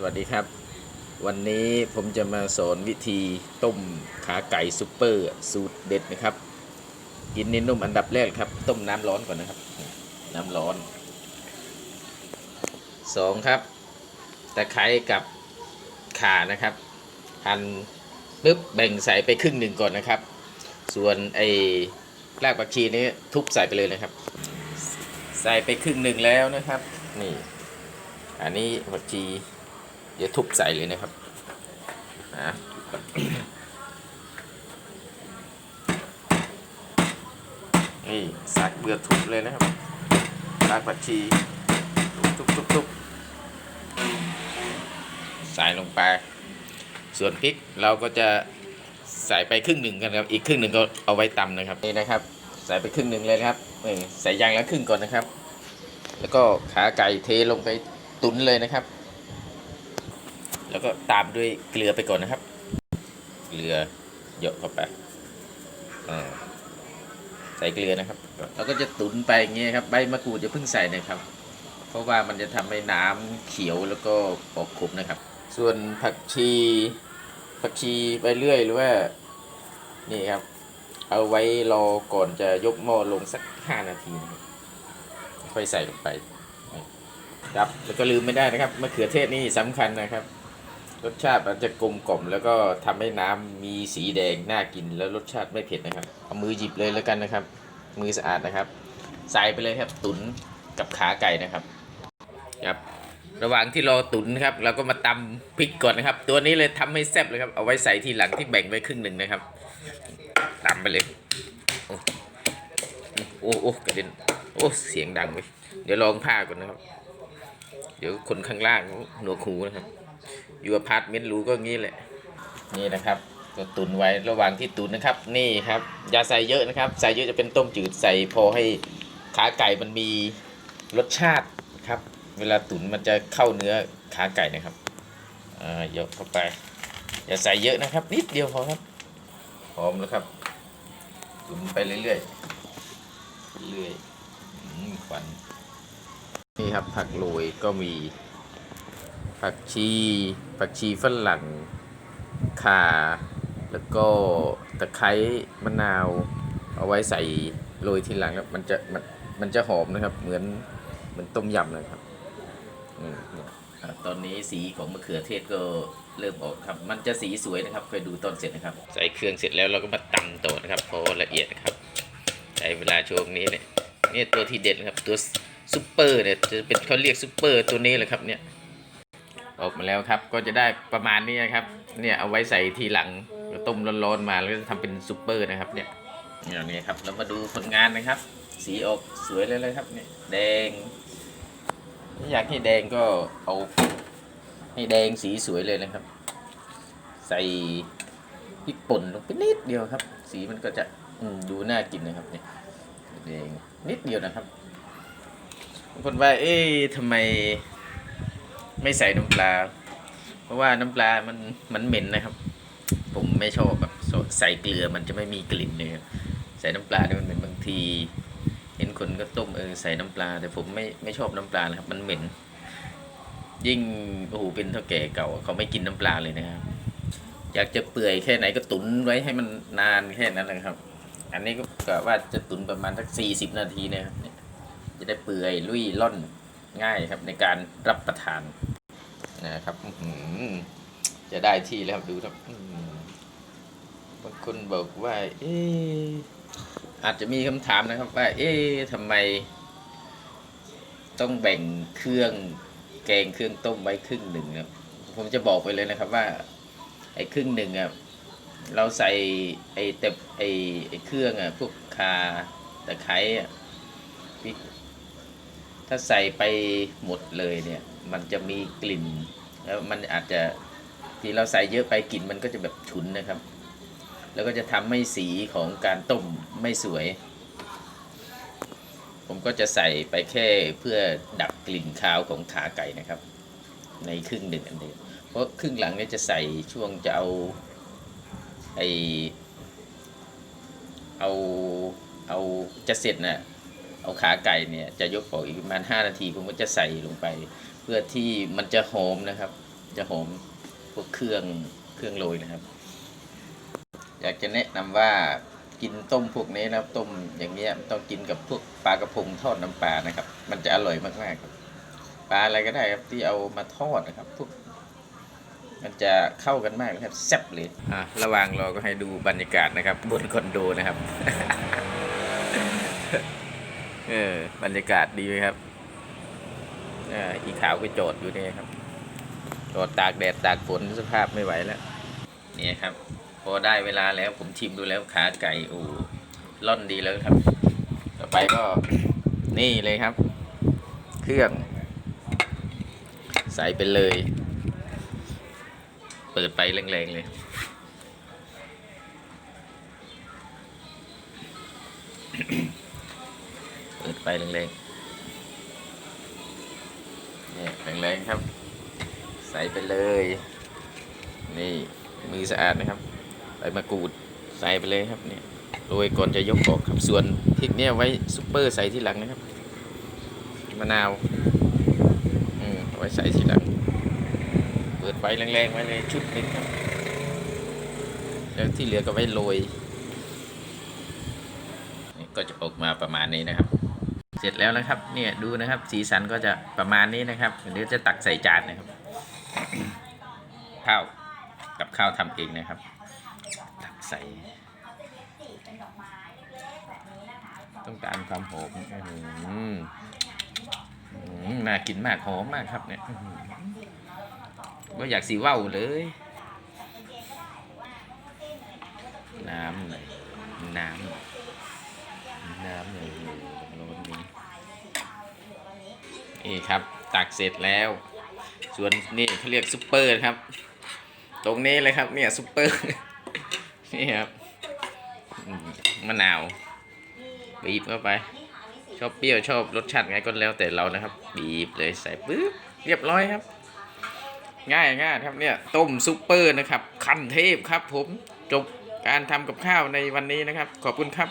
สวัสดีครับ วันนี้ผมจะมาสอนวิธีต้มขาไก่ซุปเปอร์สูตรเด็ดนะครับ กินเน้นนุ่มอันดับแรกครับ ต้มน้ำร้อนก่อนนะครับ น้ำร้อนสองครับตะไคร้กับข่านะครับ หั่นปุ๊บแบ่งใส่ไปครึ่งหนึ่งก่อนนะครับ ส่วนไอ้รากผักชีนี้ทุบใส่ไปเลยนะครับ ใส่ไปครึ่งหนึ่งแล้วนะครับ นี่ อันนี้ผักชี เดี๋ยวทุบใส่เลยนะครับนะนี่สักเบือทุบเลยนะครับรากผักชีทุบทุบทุบใส่ลงไป ส่วนพริกเราก็จะใส่ไปครึ่งหนึ่งกันครับ อีกครึ่งหนึ่งก็เอาไว้ตำนะครับ นี่นะครับ ใส่ไปครึ่งหนึ่งเลยนะครับใส่ยางละครึ่งก่อนนะครับ แล้วก็ขาไก่เทลงไปตุ๋นเลยนะครับ แล้วก็ตามด้วยเกลือไปก่อนนะครับ เกลือเยอะเข้าไปใส่เกลือนะครับ แล้วก็จะตุ๋นไปอย่างเงี้ยครับ ใบมะกรูดจะเพิ่งใส่นะครับ เพราะว่ามันจะทำให้น้ำเขียวแล้วก็ออกขมนะครับ ส่วนผักชีผักชีไปเรื่อยหรือว่านี่ครับ เอาไว้รอก่อนจะยกหม้อลงสักห้านาทีนะครับค่อยใส่ลงไป ครับแล้วก็ลืมไม่ได้นะครับมะเขือเทศนี่สำคัญนะครับ รสชาติมันจะกลมกล่อมแล้วก็ทำให้น้ำมีสีแดงน่ากินแล้วรสชาติไม่เผ็ดนะครับ เอามือหยิบเลยแล้วกันนะครับ มือสะอาดนะครับ ใส่ไปเลยครับตุ๋นกับขาไก่นะครับครับ ระหว่างที่รอตุ๋นครับเราก็มาตำพริกก่อนนะครับ ตัวนี้เลยทำให้แซ่บเลยครับเอาไว้ใส่ทีหลังที่แบ่งไว้ครึ่งหนึ่งนะครับตำไปเลยโอ้โอ้โอ้กระเด็นโอ้เสียงดังไปเดี๋ยวลองผ้าก่อนนะครับ เดี๋ยวคนข้างล่างหนวกหูนะครับ อยู่อพาร์ตเมนต์รูก็งี้แหละ นี่นะครับ ก็ตุนไว้ระหว่างที่ตุนนะครับ นี่ครับอย่าใส่เยอะนะครับใส่เยอะจะเป็นต้มจืดใส่พอให้ขาไก่มันมีรสชาติครับ เวลาตุนมันจะเข้าเนื้อขาไก่นะครับอ่าเยอะเข้าไป อย่าใส่เยอะนะครับ นิดเดียวพอครับพร้อมแล้วครับ ตุนไปเรื่อยๆเรื่อยอืมควันนี่ครับผักโรยก็มี ผักชีผักชีฝรั่งข่า แล้วก็ตะไคร้มะนาว เอาไว้ใส่โรยทีหลังแล้วมันจะมันมันจะหอมนะครับ เหมือนเหมือนต้มยำเลยครับอืมเนี่ยอะตอนนี้สีของมะเขือเทศก็เริ่มออกครับ มันจะสีสวยนะครับคอยดูตอนเสร็จนะครับ ใส่เครื่องเสร็จแล้วเราก็มาตำต่อนะครับพอละเอียดนะครับใช้เวลาช่วงนี้เนี่ยนี่ตัวที่เด็ดนะครับตัวซุปเปอร์เนี่ยจะเป็นเขาเรียกซุปเปอร์ตัวนี้แหละครับเนี่ย ออกมาแล้วครับก็จะได้ประมาณนี้นะครับ เนี่ยเอาไว้ใส่ทีหลังต้มร้อนๆมาแล้วก็ทำเป็นซุปเปอร์นะครับเนี่ยอย่างนี้ครับเรามาดูผลงานนะครับ สีออกสวยเลยเลยครับเนี่ยแดงถ้าอยากให้แดงก็เอาให้แดงสีสวยเลยนะครับ ใส่พริกป่นลงไปนิดเดียวครับ สีมันก็จะดูน่ากินนะครับเนี่ยแดงนิดเดียวนะครับคนว่าเอ๊ะทำไม ไม่ใส่น้ำปลา เพราะว่าน้ำปลามันมันเหม็นนะครับ ผมไม่ชอบแบบใส่เกลือมันจะไม่มีกลิ่นเลยครับใส่น้ำปลาเนี่ยมันเหม็นบางที เห็นคนก็ต้มเออใส่น้ำปลา แต่ผมไม่ไม่ชอบน้ำปลานะครับ มันเหม็น ยิ่งโอ้โหเป็นเท่าแก่เก่าเขาไม่กินน้ำปลาเลยนะครับอยากจะเปื่อยแค่ไหนก็ตุนไว้ให้มันนานแค่นั้นเลยครับ อันนี้ก็กะว่าจะตุนประมาณสักสี่สิบนาทีนะครับเนี่ยจะได้เปื่อยลุยล่อน ง่ายครับในการรับประทานนะครับจะได้ที่แล้วครับดูครับบางคนบอกว่า เอ๊ะอาจจะมีคำถามนะครับ ว่า เอ๊ะทำไม ต้องแบ่งเครื่องแกงเครื่องต้มไว้ครึ่งหนึ่งครับผมจะบอกไปเลยนะครับว่า ไอ้ครึ่งหนึ่งอะเราใส่ไอ้แต่ไอ้ไอ้เครื่องอะพวกคาตะไคร้อะพริก ถ้าใส่ไปหมดเลยเนี่ยมันจะมีกลิ่น แล้วมันอาจจะที่เราใส่เยอะไปกลิ่นมันก็จะแบบฉุนนะครับ แล้วก็จะทำให้สีของการต้มไม่สวย ผมก็จะใส่ไปแค่เพื่อดับกลิ่นคาวของขาไก่นะครับ ในครึ่งหนึ่งอันเดียวเพราะครึ่งหลังเนี่ยจะใส่ช่วงจะเอาไอเอาเอาจะเสร็จน่ะ เอาขาไก่เนี่ยจะยกออกอีกประมาณ5นาทีผมก็จะใส่ลงไป เพื่อที่มันจะหอมนะครับ จะหอมพวกเครื่องเครื่องโรยนะครับ อยากจะแนะนำว่ากินต้มพวกนี้นะครับต้มอย่างเงี้ยต้องกินกับพวกปลากระพงทอดน้ำปลานะครับ มันจะอร่อยมากๆครับปลาอะไรก็ได้ครับที่เอามาทอดนะครับพวกมันจะเข้ากันมากเลยครับแซ่บเลยอะระหว่างรอก็ให้ดูบรรยากาศนะครับบนคอนโดนะครับ เออบรรยากาศดีไหมครับออีขาวไปโจดอยู่เนี่ยครับโจดตากแดดตากฝนสภาพไม่ไหวแล้วนี่ครับ พอได้เวลาแล้วผมชิมดูแล้วขาไก่โอ้ล่อนดีแล้วครับ ต่อไปก็นี่เลยครับ เครื่อง ใส่ไปเลย เปิดไปแรงๆเลยเปิดไปแรงๆเนี่ยแรงๆครับ ใส่ไปเลย นี่มือสะอาดนะครับใบมะกรูดใส่ไปเลยครับเนี่ยโรยก่อนจะยกออกครับส่วนพริกเนี่ยไว้ซุปเปอร์ใส่ที่หลังนะครับมะนาวอืมเอไว้ใส่ที่หลัง เปิดไฟแรงๆไว้เลยชุดนึงครับแล้วที่เหลือก็ไว้โรยนี่ก็จะออกมาประมาณนี้นะครับ เสร็จแล้วนะครับเนี่ยดูนะครับสีสันก็จะประมาณนี้นะครับเดี๋ยวจะตักใส่จานนะครับ ข้าวกับข้าวทำเองนะครับ ตักใส่ต้องการความหอมอือหือหือน่ากินมากหอมมากครับเนี่ยก็อยากสีว่าวเลย น้ำเลยน้ำน้ำเลยร้อนนี้ นี่ครับตักเสร็จแล้ว ส่วนนี่เขาเรียกซุปเปอร์ครับ ตรงนี้เลยครับเนี่ยซุปเปอร์นี่ครับมมะนาวบีบเข้าไป ชอบเปรี้ยวชอบรสชาติไงก็แล้วแต่เรานะครับ บีบเลยใส่ปึ๊บเรียบร้อยครับ ง่ายง่ายครับเนี่ยต้มซุปเปอร์นะครับ คันเทพครับผมจบการทำกับข้าวในวันนี้นะครับ ขอบคุณครับ